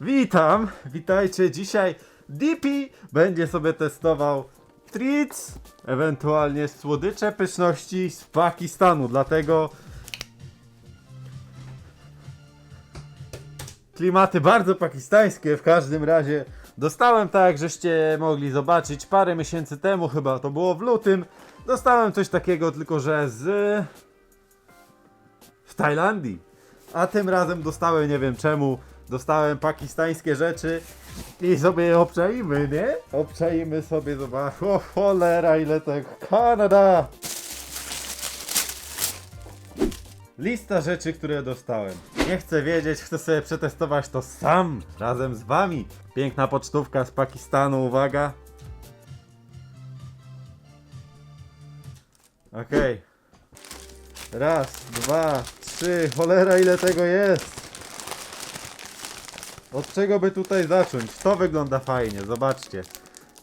Witam, witajcie. Dzisiaj DP będzie sobie testował treats, ewentualnie słodycze pyszności z Pakistanu. Dlatego klimaty bardzo pakistańskie w każdym razie. Dostałem tak, żeście mogli zobaczyć parę miesięcy temu, chyba to było w lutym. Dostałem coś takiego, tylko że z w Tajlandii. A tym razem dostałem, nie wiem czemu, dostałem pakistańskie rzeczy i sobie je obczaimy, nie? Obczaimy sobie, zobacz, o cholera, ile tego, Kanada! Lista rzeczy, które dostałem. Nie chcę wiedzieć, chcę sobie przetestować to sam, razem z wami. Piękna pocztówka z Pakistanu, uwaga. Okej. Raz, dwa, trzy, cholera ile tego jest! Od czego by tutaj zacząć? To wygląda fajnie, zobaczcie.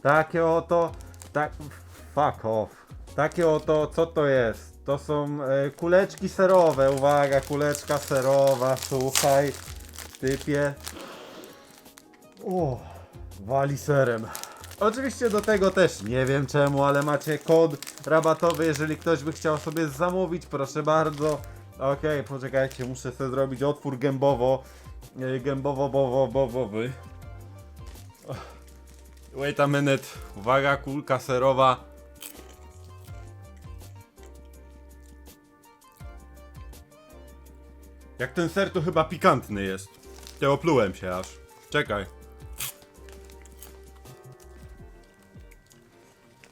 Takie oto, tak, fuck off. Takie oto, co to jest? To są e, kuleczki serowe, uwaga, kuleczka serowa, słuchaj, typie. O, wali serem. Oczywiście do tego też nie wiem czemu, ale macie kod rabatowy, jeżeli ktoś by chciał sobie zamówić, proszę bardzo. Okej, poczekajcie, muszę sobie zrobić otwór gębowo. E, Gębowo, bowo, bowowy. Wait a minute. Uwaga, kulka serowa. Jak ten ser to chyba pikantny jest. Ja oplułem się aż. Czekaj.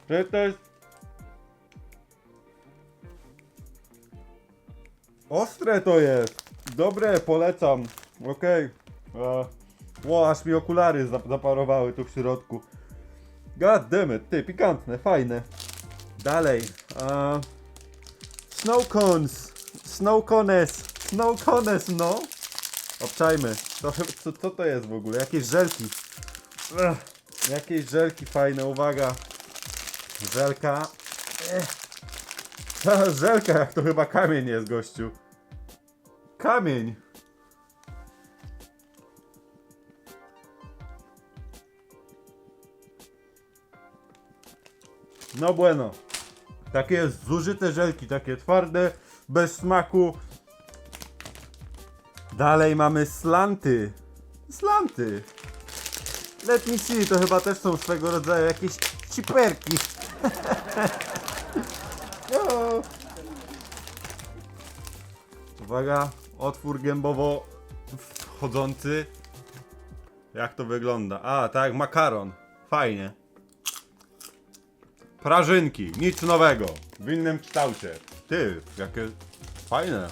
To jest... Ostre to jest. Dobre, polecam. Okej. Okay. Ło, aż mi okulary zap- zaparowały tu w środku. God damn it, ty, pikantne, fajne. Dalej. A... Snow cones. Snow cones. Snow cones, no. Obczajmy. To, co, co to jest w ogóle? Jakieś żelki. Jakieś żelki fajne, uwaga. Żelka. Ech. Żelka, jak to chyba kamień jest, gościu. Kamień. No bueno. Takie zużyte żelki, takie twarde, bez smaku. Dalej mamy slanty. Slanty. Let me see, to chyba też są swego rodzaju jakieś ciperki. O. Uwaga, otwór gębowo wchodzący. Jak to wygląda? A, tak, makaron. Fajnie. Prażynki, nic nowego. W innym kształcie. Ty, jakie fajne.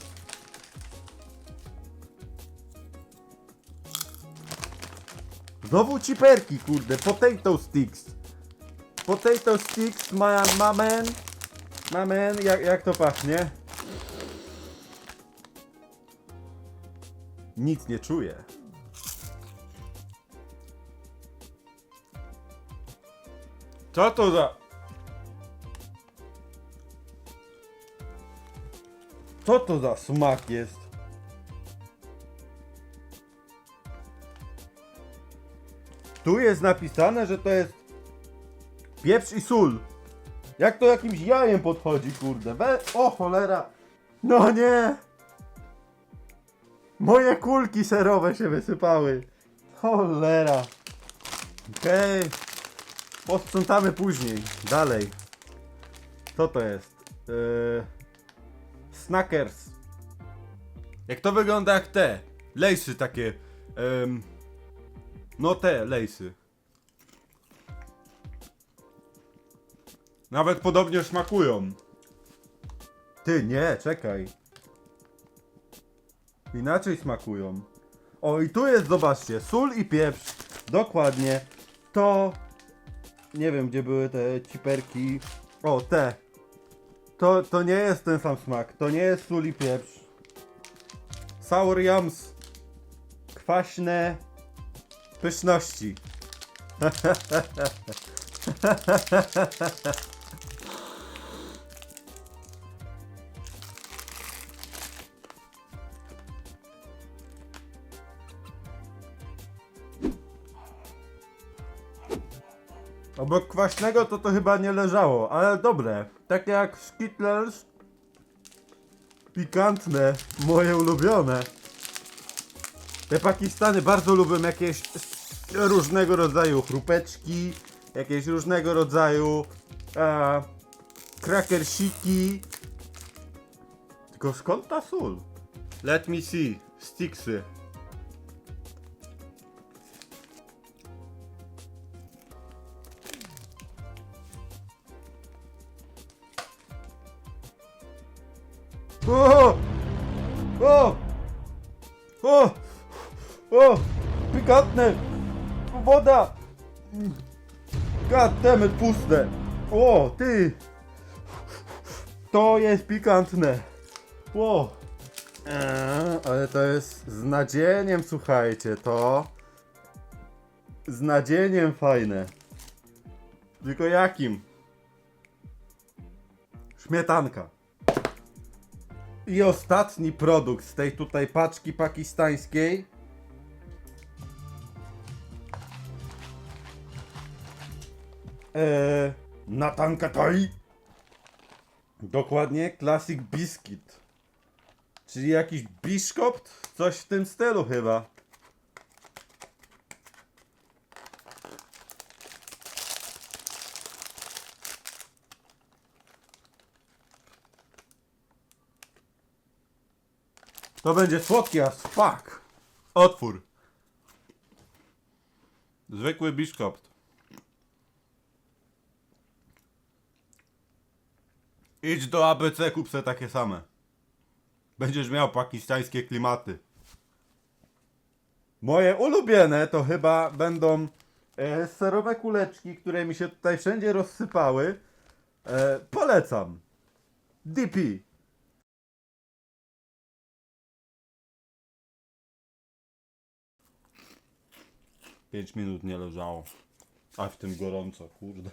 Znowu ciperki, kurde. Potato sticks. Potato sticks, ma, mamen. Mamen, jak, jak to pachnie? Nic nie czuję. Co to za... Co to za smak jest? Tu jest napisane, że to jest pieprz i sól. Jak to jakimś jajem podchodzi, kurde. We... O cholera! No nie! Moje kulki serowe się wysypały. Cholera. Okej. Posprzątamy później. Dalej. Co to jest? Yy... Snackers. Jak to wygląda jak te? Lejsy takie. no te lejsy. Nawet podobnie smakują. Ty, nie, czekaj. Inaczej smakują. O, i tu jest, zobaczcie, sól i pieprz. Dokładnie. To... Nie wiem, gdzie były te ciperki. O, te. To, to nie jest ten sam smak. To nie jest sól pieprz. Sour yums. Kwaśne pyszności. Obok kwaśnego to to chyba nie leżało, ale dobre. Takie jak Skittles. Pikantne, moje ulubione. Te Pakistany bardzo lubią jakieś różnego rodzaju chrupeczki, jakieś różnego rodzaju e, krakersiki. Tylko skąd ta sól? Let me see. Sticksy. O! O! O! O! Pikantne! Woda! Goddammit, puste! O, ty! To jest pikantne! O! Eee, ale to jest z nadzieniem, słuchajcie, to z nadzieniem fajne. Tylko jakim? Śmietanka. I ostatni produkt z tej tutaj paczki pakistańskiej. Eee, Natanka Thai. Dokładnie Classic Biscuit. Czyli jakiś biszkopt? Coś w tym stylu chyba. To będzie słodkie as fuck. Otwór. Zwykły biszkopt. Idź do ABC, kup se takie same. Będziesz miał pakistańskie klimaty. Moje ulubione to chyba będą e, serowe kuleczki, które mi się tutaj wszędzie rozsypały. E, polecam. DP. 5 minut nie leżało. A w tym gorąco, kurde.